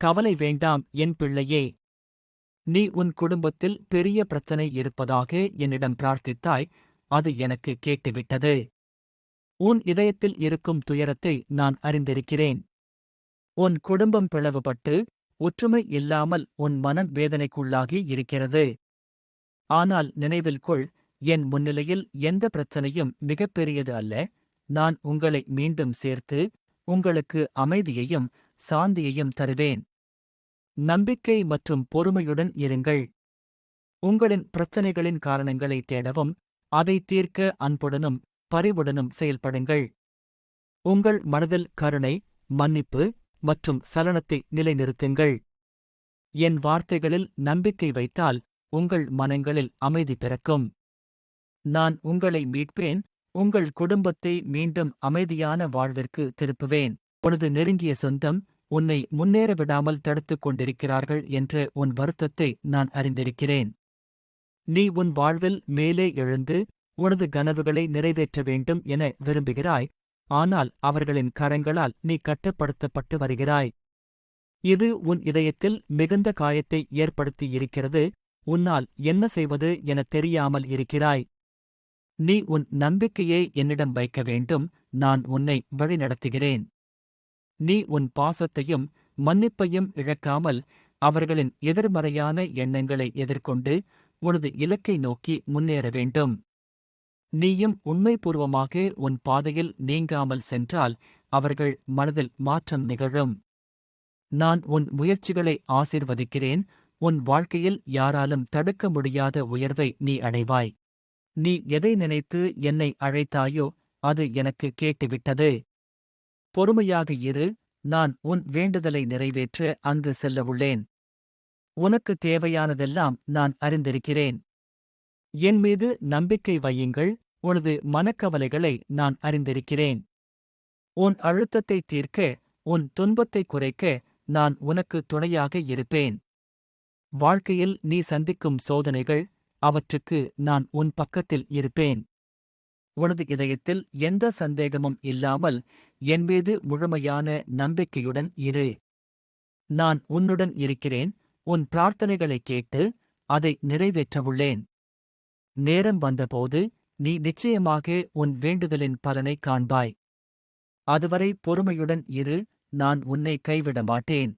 கவலை வேண்டாம் என் பிள்ளையே. நீ உன் குடும்பத்தில் பெரிய பிரச்சனை இருப்பதாக என்னிடம் பிரார்த்தித்தாய் அது எனக்கு கேட்டுவிட்டது. உன் இதயத்தில் இருக்கும் துயரத்தை நான் அறிந்திருக்கிறேன். உன் குடும்பம் பிளவுபட்டு ஒற்றுமை இல்லாமல் உன் மனம் வேதனைக்குள்ளாகி இருக்கிறது. ஆனால் நினைவில் கொள் என் முன்னிலையில் எந்த பிரச்சனையும் மிகப்பெரியது அல்ல. நான் உங்களை மீண்டும் சேர்த்து உங்களுக்கு அமைதியையும் சாந்தியையும் தருவேன். நம்பிக்கை மற்றும் பொறுமையுடன் இருங்கள். உங்களின் பிரச்சனைகளின் காரணங்களை தேடவும் அதை தீர்க்க அன்புடனும் பரிவுடனும் செயல்படுங்கள். உங்கள் மனதில் கருணை மன்னிப்பு மற்றும் சலனத்தை நிலைநிறுத்துங்கள். என் வார்த்தைகளில் நம்பிக்கை வைத்தால் உங்கள் மனங்களில் அமைதி பிறக்கும். நான் உங்களை மீட்பேன் உங்கள் குடும்பத்தை மீண்டும் அமைதியான வாழ்விற்கு திருப்புவேன். உனது நெருங்கிய சொந்தம் உன்னை முன்னேற விடாமல் தடுத்துக் கொண்டிருக்கிறார்கள் என்ற உன் வருத்தத்தை நான் அறிந்திருக்கிறேன். நீ உன் வாழ்வில் மேலே எழுந்து உனது கனவுகளை நிறைவேற்ற வேண்டும் என விரும்புகிறாய் ஆனால் அவர்களின் கரங்களால் நீ கட்டுப்படுத்தப்பட்டு வருகிறாய். இது உன் இதயத்தில் மிகுந்த காயத்தை ஏற்படுத்தியிருக்கிறது உன்னால் என்ன செய்வது எனத் தெரியாமல் இருக்கிறாய். நீ உன் நம்பிக்கையை என்னிடம் வைக்க வேண்டும் நான் உன்னை வழிநடத்துகிறேன். நீ உன் பாசத்தையும் மன்னிப்பையும் இழக்காமல் அவர்களின் எதிர்மறையான எண்ணங்களை எதிர்கொண்டு உனது இலக்கை நோக்கி முன்னேற வேண்டும். நீயும் உண்மைபூர்வமாக உன் பாதையில் நீங்காமல் சென்றால் அவர்கள் மனதில் மாற்றம் நிகழும். நான் உன் முயற்சிகளை ஆசிர்வதிக்கிறேன் உன் வாழ்க்கையில் யாராலும் தடுக்க முடியாத உயர்வை நீ அடைவாய். நீ எதை நினைத்து என்னை அழைத்தாயோ அது எனக்கு கேட்டுவிட்டது. பொறுமையாக இரு நான் உன் வேண்டுதலை நிறைவேற்ற அங்கு செல்லவுள்ளேன் உனக்கு தேவையானதெல்லாம் நான் அறிந்திருக்கிறேன். என் மீது நம்பிக்கை வையுங்கள் உனது மனக்கவலைகளை நான் அறிந்திருக்கிறேன். உன் அழுத்தத்தை தீர்க்க உன் துன்பத்தை குறைக்க நான் உனக்கு துணையாக இருப்பேன். வாழ்க்கையில் நீ சந்திக்கும் சோதனைகள் அவற்றுக்கு நான் உன் பக்கத்தில் இருப்பேன். உனது இதயத்தில் எந்த சந்தேகமும் இல்லாமல் என் மீது முழுமையான நம்பிக்கையுடன் இரு. நான் உன்னுடன் இருக்கிறேன். உன் பிரார்த்தனைகளைக் கேட்டு அதை நிறைவேற்றவுள்ளேன். நேரம் வந்தபோது நீ நிச்சயமாக உன் வேண்டுதலின் பலனை காண்பாய். அதுவரை பொறுமையுடன் இரு. நான் உன்னை கைவிட மாட்டேன்.